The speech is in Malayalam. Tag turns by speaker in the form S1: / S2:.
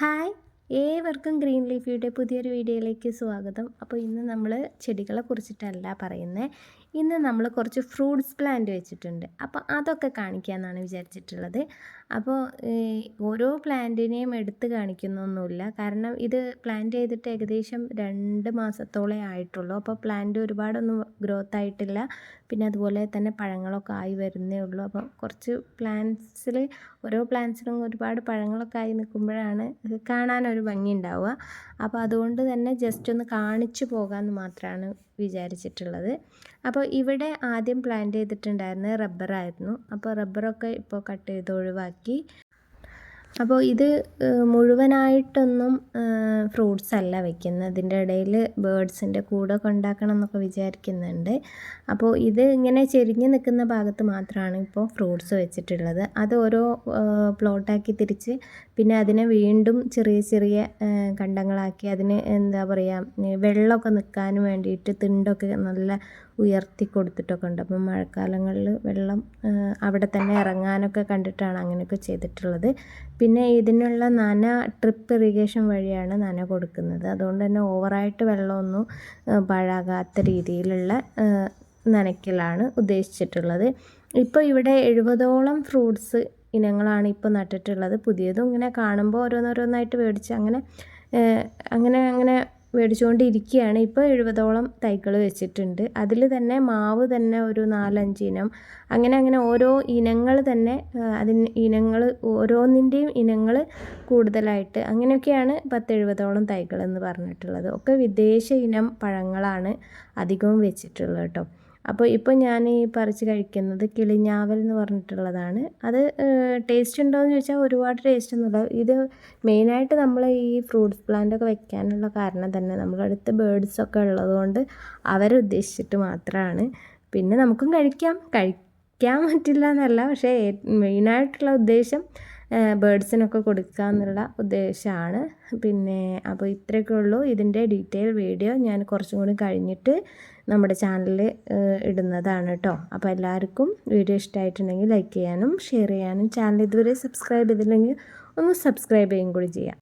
S1: ഹായ്. ഏവർക്കും ഗ്രീൻ ലീഫിയുടെ പുതിയൊരു വീഡിയോയിലേക്ക് സ്വാഗതം. അപ്പോൾ ഇന്ന് നമ്മൾ ചെടികളെ കുറിച്ചിട്ടല്ല പറയുന്നത് ഇന്ന് നമ്മൾ കുറച്ച് ഫ്രൂട്ട്സ് പ്ലാന്റ് വെച്ചിട്ടുണ്ട്. അപ്പോൾ അതൊക്കെ കാണിക്കാമെന്നാണ് വിചാരിച്ചിട്ടുള്ളത്. അപ്പോൾ ഓരോ പ്ലാന്റിനെയും എടുത്ത് കാണിക്കുന്നൊന്നുമില്ല. കാരണം ഇത് പ്ലാന്റ് ചെയ്തിട്ട് ഏകദേശം രണ്ട് മാസത്തോളേ ആയിട്ടുള്ളൂ. അപ്പോൾ പ്ലാന്റ് ഒരുപാടൊന്നും ഗ്രോത്ത് ആയിട്ടില്ല. പിന്നെ അതുപോലെ തന്നെ പഴങ്ങളൊക്കെ ആയി വരുന്നേ ഉള്ളൂ. അപ്പോൾ കുറച്ച് പ്ലാന്റ്സിൽ ഓരോ പ്ലാന്റ്സിലും ഒരുപാട് പഴങ്ങളൊക്കെ ആയി നിൽക്കുമ്പോഴാണ് കാണാനൊരു ഭംഗി ഉണ്ടാവുക. അപ്പോൾ അതുകൊണ്ട് തന്നെ ജസ്റ്റ് ഒന്ന് കാണിച്ചു പോകാമെന്ന് മാത്രമാണ് വിചാരിച്ചിട്ടുള്ളത്. അപ്പോൾ ഇവിടെ ആദ്യം പ്ലാന്റ് ചെയ്തിട്ടുണ്ടായിരുന്നത് റബ്ബറായിരുന്നു അപ്പോൾ റബ്ബറൊക്കെ ഇപ്പോൾ കട്ട് ചെയ്ത് ഒഴിവാക്കി. അപ്പോൾ ഇത് മുഴുവനായിട്ടൊന്നും ഫ്രൂട്ട്സ് അല്ല വെക്കുന്നത്. ഇതിന്റെ ഇടയിൽ ബേഡ്സിന്റെ കൂടെ കൊണ്ടാക്കണം എന്നൊക്കെ വിചാരിക്കുന്നുണ്ട്. അപ്പോൾ ഇത് ഇങ്ങനെ ചെരിഞ്ഞ് നിൽക്കുന്ന ഭാഗത്ത് മാത്രമാണ് ഇപ്പോൾ ഫ്രൂട്ട്സ് വെച്ചിട്ടുള്ളത്. അത് ഓരോ പ്ലോട്ടാക്കി തിരിച്ച് പിന്നെ അതിനെ വീണ്ടും ചെറിയ ചെറിയ കണ്ടങ്ങളാക്കി അതിന് എന്താ പറയുക വെള്ളമൊക്കെ നിൽക്കാൻ വേണ്ടിയിട്ട് തിണ്ടൊക്കെ നല്ല ഉയർത്തി കൊടുത്തിട്ടൊക്കെ ഉണ്ട്. അപ്പം മഴക്കാലങ്ങളിൽ വെള്ളം അവിടെ തന്നെ ഇറങ്ങാനൊക്കെ കണ്ടിട്ടാണ് അങ്ങനെയൊക്കെ ചെയ്തിട്ടുള്ളത്. പിന്നെ ഇതിനുള്ള നന ട്രിപ്പ് ഇറിഗേഷൻ വഴിയാണ് നന കൊടുക്കുന്നത്. അതുകൊണ്ട് തന്നെ ഓവറായിട്ട് വെള്ളമൊന്നും പാഴാകാത്ത രീതിയിലുള്ള നനയ്ക്കലാണ് ഉദ്ദേശിച്ചിട്ടുള്ളത്. ഇപ്പോൾ ഇവിടെ എഴുപതോളം ഫ്രൂട്ട്സ് ഇനങ്ങളാണ് ഇപ്പോൾ നട്ടിട്ടുള്ളത്. പുതിയതും ഇങ്ങനെ കാണുമ്പോൾ ഓരോന്നോരോന്നായിട്ട് മേടിച്ച് അങ്ങനെ അങ്ങനെ അങ്ങനെ മേടിച്ചുകൊണ്ടിരിക്കുകയാണ് ഇപ്പോൾ എഴുപതോളം തൈകൾ വെച്ചിട്ടുണ്ട്. അതിൽ തന്നെ മാവ് തന്നെ ഒരു നാലഞ്ച് ഇനം. അങ്ങനെ അങ്ങനെ ഓരോ ഇനങ്ങൾ തന്നെ അതിന് ഇനങ്ങൾ ഓരോന്നിന്റെയും ഇനങ്ങൾ കൂടുതലായിട്ട്. അങ്ങനെയൊക്കെയാണ് പത്തെഴുപതോളം തൈകൾ എന്ന് പറഞ്ഞിട്ടുള്ളത്. ഒക്കെ വിദേശ ഇനം പഴങ്ങളാണ് അധികവും വെച്ചിട്ടുള്ളത് കേട്ടോ. അപ്പോൾ ഇപ്പോൾ ഞാൻ ഈ പറിച്ച് കഴിക്കുന്നത് കിളിഞ്ഞാവൽ എന്ന് പറഞ്ഞിട്ടുള്ളതാണ്. അത് ടേസ്റ്റ് ഉണ്ടോ എന്ന് ചോദിച്ചാൽ ഒരുപാട് ടേസ്റ്റ് ഒന്നുമില്ല ഇത് മെയിനായിട്ട് നമ്മൾ ഈ ഫ്രൂട്ട്സ് പ്ലാന്റ് ഒക്കെ വെക്കാനുള്ള കാരണം തന്നെ നമ്മുടെ അടുത്ത് ബേഡ്സ് ഒക്കെ ഉള്ളതുകൊണ്ട് അവരുദ്ദേശിച്ചിട്ട് മാത്രമാണ്. പിന്നെ നമുക്കും കഴിക്കാം. കഴിക്കാൻ പറ്റില്ല എന്നല്ല പക്ഷേ മെയിനായിട്ടുള്ള ഉദ്ദേശം ബേഡ്സിനൊക്കെ കൊടുക്കുക എന്നുള്ള ഉദ്ദേശമാണ്. പിന്നെ അപ്പോൾ ഇത്രയൊക്കെ ഉള്ളൂ. ഇതിന്റെ ഡീറ്റെയിൽ വീഡിയോ ഞാൻ കുറച്ചും കൂടി കഴിഞ്ഞിട്ട് നമ്മുടെ ചാനലിൽ ഇടുന്നതാണ് കേട്ടോ അപ്പോൾ എല്ലാവർക്കും വീഡിയോ ഇഷ്ടമായിട്ടുണ്ടെങ്കിൽ ലൈക്ക് ചെയ്യാനും ഷെയർ ചെയ്യാനും ചാനൽ ഇതുവരെ സബ്സ്ക്രൈബ് ചെയ്തില്ലെങ്കിൽ ഒന്ന് സബ്സ്ക്രൈബ് ചെയ്യുകയും കൂടി ചെയ്യാം.